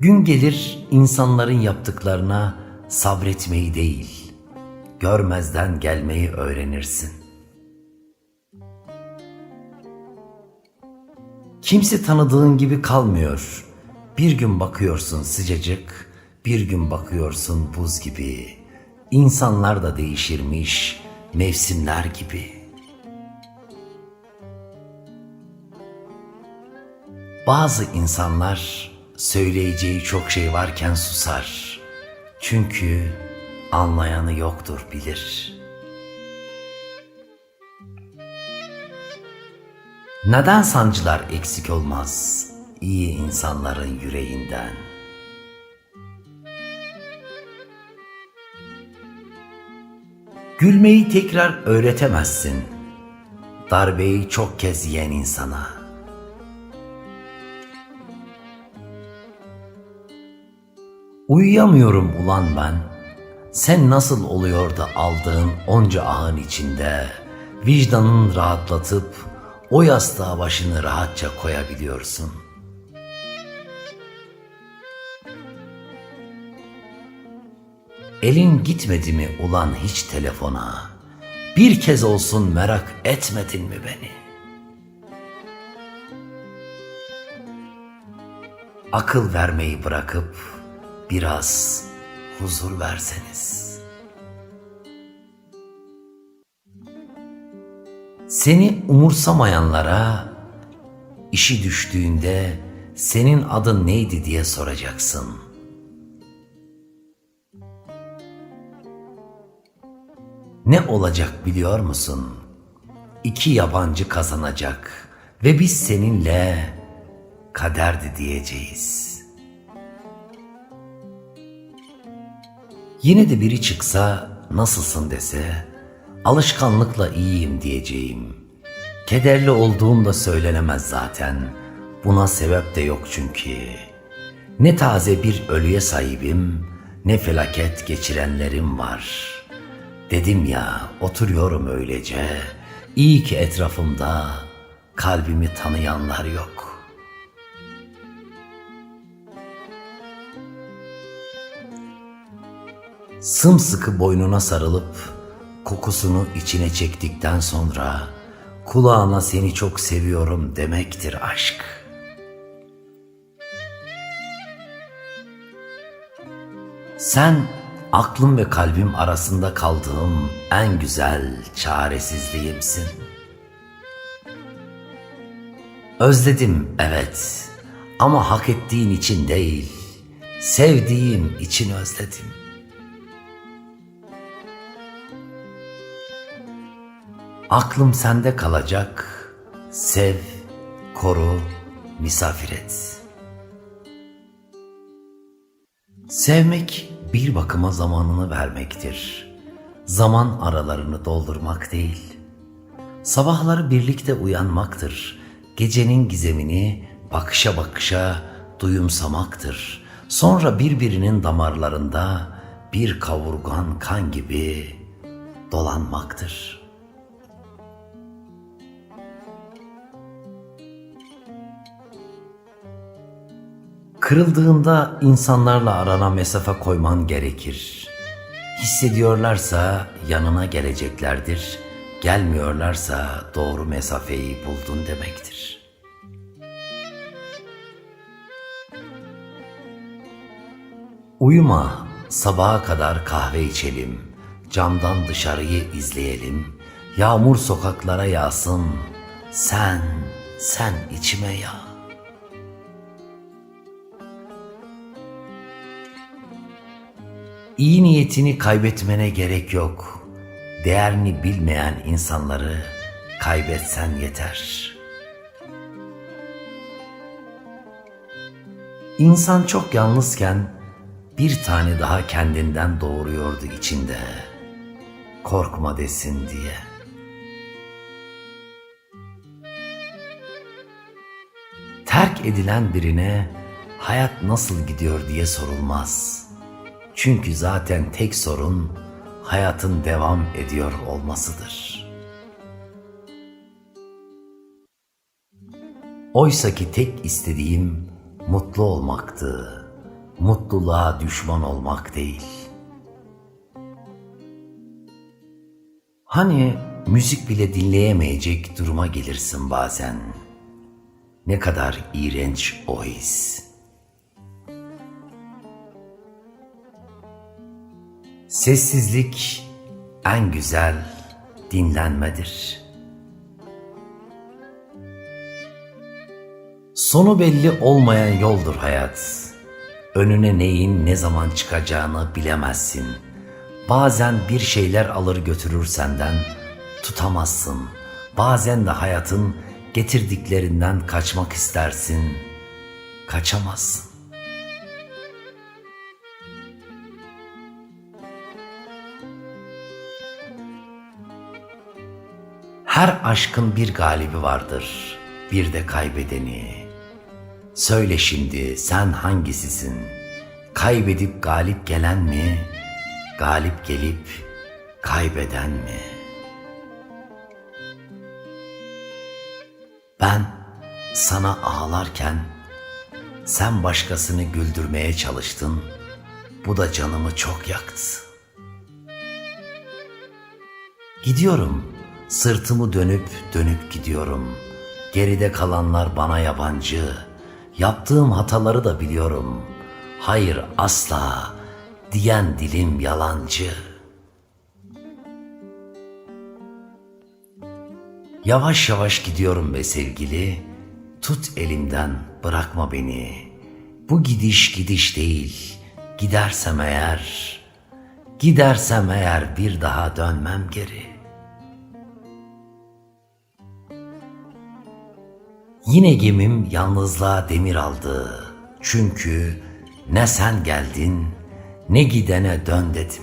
Gün gelir insanların yaptıklarına sabretmeyi değil, görmezden gelmeyi öğrenirsin. Kimse tanıdığın gibi kalmıyor. Bir gün bakıyorsun sıcacık, bir gün bakıyorsun buz gibi. İnsanlar da değişirmiş, mevsimler gibi. Bazı insanlar söyleyeceği çok şey varken susar. Çünkü anlayanı yoktur bilir. Neden sancılar eksik olmaz iyi insanların yüreğinden? Gülmeyi tekrar öğretemezsin. Darbeyi çok kez yiyen insana. Uyuyamıyorum ulan ben. Sen nasıl oluyor da aldığın onca ahın içinde vicdanın rahatlatıp o yastığa başını rahatça koyabiliyorsun. Elin gitmedi mi ulan hiç telefona? Bir kez olsun merak etmedin mi beni? Akıl vermeyi bırakıp biraz huzur verseniz. Seni umursamayanlara işi düştüğünde senin adın neydi diye soracaksın. Ne olacak biliyor musun? İki yabancı kazanacak ve biz seninle kaderdi diyeceğiz. Yine de biri çıksa nasılsın dese alışkanlıkla iyiyim diyeceğim. Kederli olduğum da söylenemez zaten. Buna sebep de yok çünkü. Ne taze bir ölüye sahibim, ne felaket geçirenlerim var. Dedim ya, oturuyorum öylece. İyi ki etrafımda kalbimi tanıyanlar yok.'' Sımsıkı boynuna sarılıp kokusunu içine çektikten sonra kulağına seni çok seviyorum demektir aşk. Sen aklım ve kalbim arasında kaldığım en güzel çaresizliğimsin. Özledim evet ama hak ettiğin için değil, sevdiğim için özledim. Aklım sende kalacak. Sev, koru, misafir et. Sevmek bir bakıma zamanını vermektir. Zaman aralarını doldurmak değil. Sabahları birlikte uyanmaktır. Gecenin gizemini bakışa bakışa duyumsamaktır. Sonra birbirinin damarlarında bir kavurgan kan gibi dolanmaktır.'' Kırıldığında insanlarla arana mesafe koyman gerekir. Hissediyorlarsa yanına geleceklerdir. Gelmiyorlarsa doğru mesafeyi buldun demektir. Uyuma, sabaha kadar kahve içelim. Camdan dışarıyı izleyelim. Yağmur sokaklara yağsın. Sen, sen içime yağ. İyi niyetini kaybetmene gerek yok. Değerini bilmeyen insanları kaybetsen yeter. İnsan çok yalnızken bir tane daha kendinden doğuruyordu içinde. Korkma desin diye. Terk edilen birine hayat nasıl gidiyor diye sorulmaz.'' Çünkü zaten tek sorun hayatın devam ediyor olmasıdır. Oysa ki tek istediğim mutlu olmaktı. mutluluğa düşman olmak değil. Hani müzik bile dinleyemeyecek duruma gelirsin bazen. Ne kadar iğrenç o his. Sessizlik en güzel dinlenmedir. Sonu belli olmayan yoldur hayat. Önüne neyin ne zaman çıkacağını bilemezsin. Bazen bir şeyler alır götürür senden, tutamazsın. Bazen de hayatın getirdiklerinden kaçmak istersin, kaçamazsın. Her aşkın bir galibi vardır, bir de kaybedeni. Söyle şimdi sen hangisisin? Kaybedip galip gelen mi? Galip gelip kaybeden mi? Ben sana ağlarken sen başkasını güldürmeye çalıştın. Bu da canımı çok yaktı. Gidiyorum. Sırtımı dönüp dönüp gidiyorum. Geride kalanlar bana yabancı. Yaptığım hataları da biliyorum. Hayır asla diyen dilim yalancı. Yavaş yavaş gidiyorum be sevgili. Tut elimden bırakma beni. Bu gidiş gidiş değil. Gidersem eğer, gidersem eğer bir daha dönmem geri.'' Yine gemim yalnızlığa demir aldı. Çünkü ne sen geldin ne gidene dön dedim.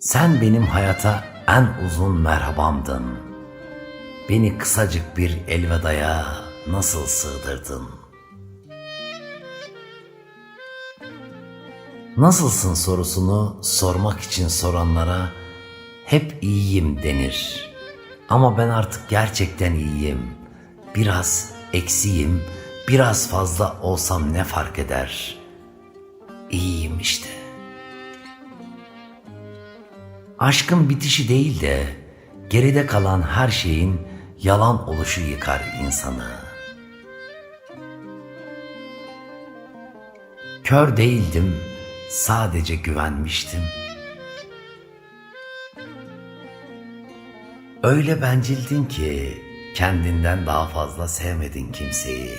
Sen benim hayata en uzun merhabamdın. Beni kısacık bir elvedaya nasıl sığdırdın? Nasılsın sorusunu sormak için soranlara hep iyiyim denir.'' Ama ben artık gerçekten iyiyim. Biraz eksiyim, biraz fazla olsam ne fark eder? İyiyim işte. Aşkın bitişi değil de geride kalan her şeyin yalan oluşu yıkar insanı. Kör değildim, sadece güvenmiştim.'' Öyle bencildin ki kendinden daha fazla sevmedin kimseyi.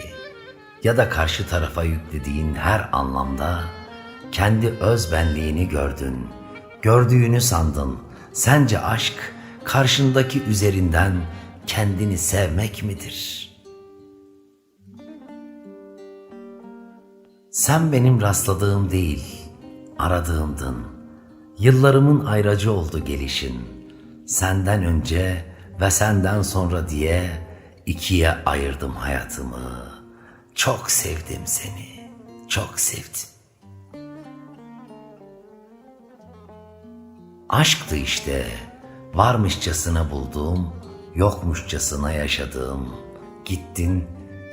Ya da karşı tarafa yüklediğin her anlamda kendi öz benliğini gördün. Gördüğünü sandın. Sence aşk karşındaki üzerinden kendini sevmek midir? Sen benim rastladığım değil, aradığımdın. Yıllarımın ayracı oldu gelişin.'' Senden önce ve senden sonra diye ikiye ayırdım hayatımı. Çok sevdim seni, çok sevdim. Aşktı işte, varmışçasına bulduğum, yokmuşçasına yaşadığım. Gittin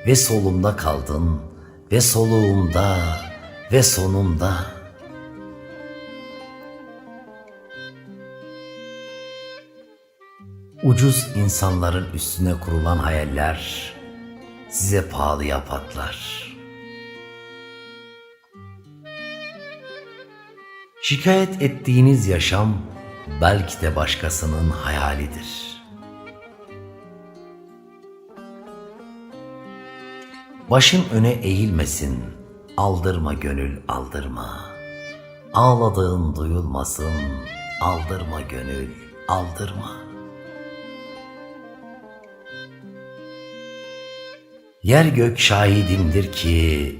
ve solumda kaldın ve soluğumda ve sonumda.'' Ucuz insanların üstüne kurulan hayaller size pahalıya patlar. Şikayet ettiğiniz yaşam belki de başkasının hayalidir. Başın öne eğilmesin, aldırma gönül aldırma. Ağladığın duyulmasın, aldırma gönül aldırma.'' Yer gök şahidimdir ki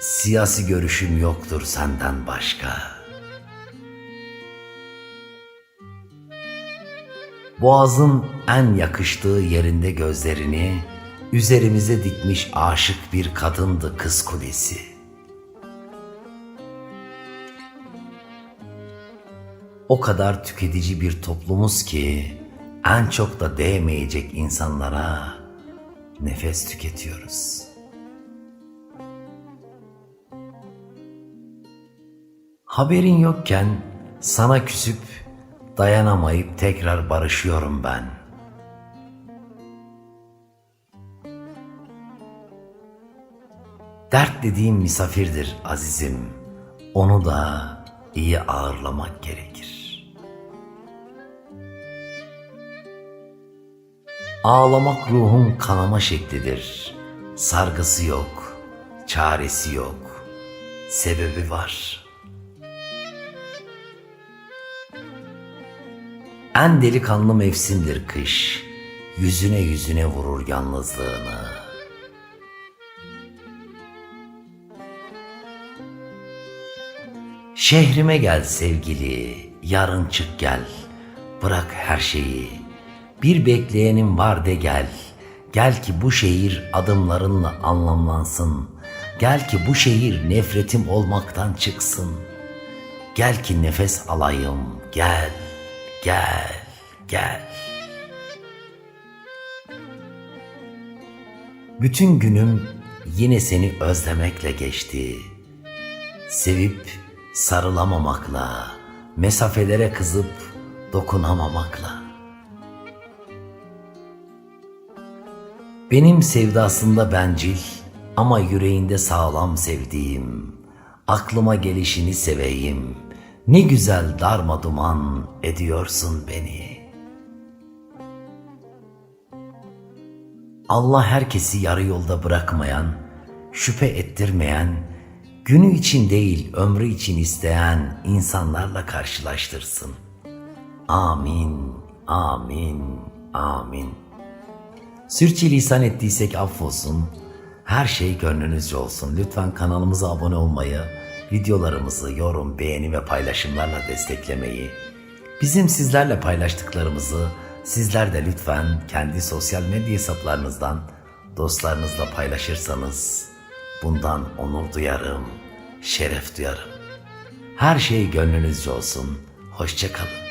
siyasi görüşüm yoktur senden başka. Boğazın en yakıştığı yerinde gözlerini üzerimize dikmiş aşık bir kadındı kız kulesi. O kadar tüketici bir toplumuz ki en çok da değmeyecek insanlara nefes tüketiyoruz. Haberin yokken sana küsüp dayanamayıp tekrar barışıyorum ben. Dert dediğim misafirdir azizim. Onu da iyi ağırlamak gerekir. Ağlamak ruhun kanama şeklidir. Sargısı yok, çaresi yok. Sebebi var. En delikanlı mevsimdir kış. Yüzüne yüzüne vurur yalnızlığını. Şehrime gel sevgili, yarın çık gel. Bırak her şeyi. Bir bekleyenim var de gel. Gel ki bu şehir adımlarınla anlamlansın. Gel ki bu şehir nefretim olmaktan çıksın. Gel ki nefes alayım. Gel, gel, gel. Bütün günüm yine seni özlemekle geçti. Sevip sarılamamakla, mesafelere kızıp dokunamamakla. Benim sevdasında bencil ama yüreğinde sağlam sevdiğim, aklıma gelişini seveyim. Ne güzel darma duman ediyorsun beni. Allah herkesi yarı yolda bırakmayan, şüphe ettirmeyen, günü için değil ömrü için isteyen insanlarla karşılaştırsın. Amin, amin, amin. Sürçülisan ettiysek affolsun. Her şey gönlünüzce olsun. Lütfen kanalımıza abone olmayı, videolarımızı yorum, beğeni ve paylaşımlarla desteklemeyi, bizim sizlerle paylaştıklarımızı sizler de lütfen kendi sosyal medya hesaplarınızdan dostlarınızla paylaşırsanız bundan onur duyarım, şeref duyarım. Her şey gönlünüzce olsun. Hoşçakalın.